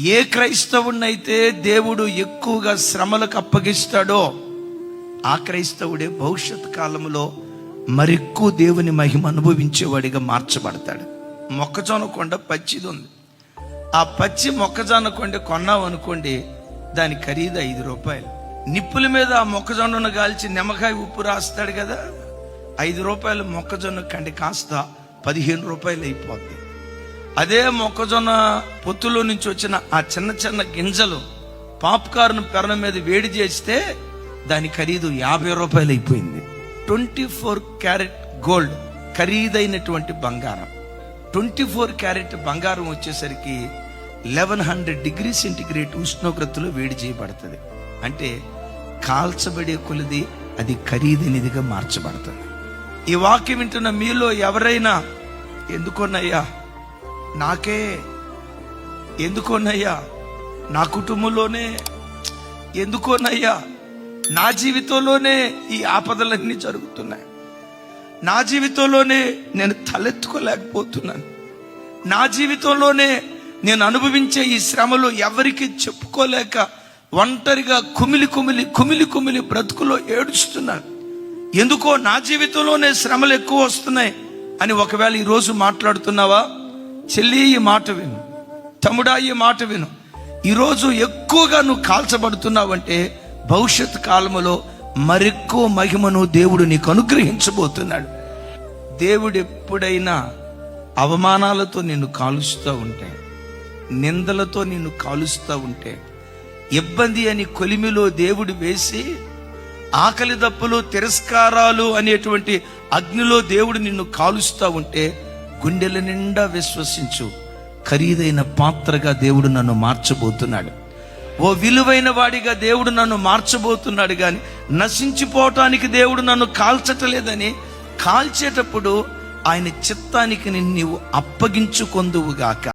ఏ క్రైస్తవుడినైతే దేవుడు ఎక్కువగా శ్రమలకు అప్పగిస్తాడో ఆ క్రైస్తవుడే భవిష్యత్ కాలంలో మరెక్కువ దేవుని మహిమ అనుభవించేవాడిగా మార్చబడతాడు. మొక్కజొన్న కొండ పచ్చిది ఉంది ఆ పచ్చి మొక్కజొన్న కొండ కొన్నాం అనుకోండి దాని ఖరీదు ఐదు రూపాయలు. నిప్పుల మీద ఆ మొక్కజొన్నను కాల్చి నిమ్మకాయ ఉప్పు రాస్తాడు కదా ఐదు రూపాయలు మొక్కజొన్న కండి కాస్త పదిహేను రూపాయలు అయిపోద్ది. అదే మొక్కజొన్న పొత్తులో నుంచి వచ్చిన ఆ చిన్న చిన్న గింజలు పాప్కార్న్ పెరణ మీద వేడి చేస్తే దాని ఖరీదు యాభై రూపాయలు అయిపోయింది. ట్వంటీ ఫోర్ క్యారెట్ గోల్డ్ ఖరీదైనటువంటి బంగారం. ట్వంటీ ఫోర్ క్యారెట్ బంగారం వచ్చేసరికి లెవెన్ హండ్రెడ్ డిగ్రీ సెంటిగ్రేడ్ ఉష్ణోగ్రతలో వేడి చేయబడుతుంది. అంటే కాల్చబడే కొలది అది ఖరీదైనదిగా మార్చబడుతుంది. ఈ వాక్యం వింటున్న మీలో ఎవరైనా ఎందుకోనయ్యా? నాకే ఎందుకోనయ్యా? నా కుటుంబంలోనే ఎందుకోనయ్యా? నా జీవితంలోనే ఈ ఆపదలన్నీ జరుగుతున్నాయి. నా జీవితంలోనే నేను తలెత్తుకోలేకపోతున్నాను. నా జీవితంలోనే నేను అనుభవించే ఈ శ్రమలు ఎవరికి చెప్పుకోలేక ఒంటరిగా కుమిలి కుమిలి కుమిలి కుమిలి బ్రతుకులో ఏడుస్తున్నాను ఎందుకో నా జీవితంలోనే శ్రమలు ఎక్కువ వస్తున్నాయి అని ఒకవేళ ఈరోజు మాట్లాడుతున్నావా? చెల్లి ఈ మాట విను తమ్ముడా ఈ మాట విను. ఈరోజు ఎక్కువగా నువ్వు కాల్చబడుతున్నావంటే భవిష్యత్ కాలంలో మరెక్కువ మహిమను దేవుడు నీకు అనుగ్రహించబోతున్నాడు. దేవుడు ఎప్పుడైనా అవమానాలతో నిన్ను కాలుస్తూ ఉంటే నిందలతో నిన్ను కాలుస్తూ ఉంటే ఇబ్బంది అని కొలిమిలో దేవుడు వేసి ఆకలి దప్పులు తిరస్కారాలు అనేటువంటి అగ్నిలో దేవుడు నిన్ను కాలుస్తూ ఉంటే గుండెల నిండా విశ్వసించు. ఖరీదైన పాత్రగా దేవుడు నన్ను మార్చబోతున్నాడు. ఓ విలువైన వాడిగా దేవుడు నన్ను మార్చబోతున్నాడు కానీ నశించిపోవటానికి దేవుడు నన్ను కాల్చటలేదని కాల్చేటప్పుడు ఆయన చిత్తానికి నీవు అప్పగించుకొందువుగాక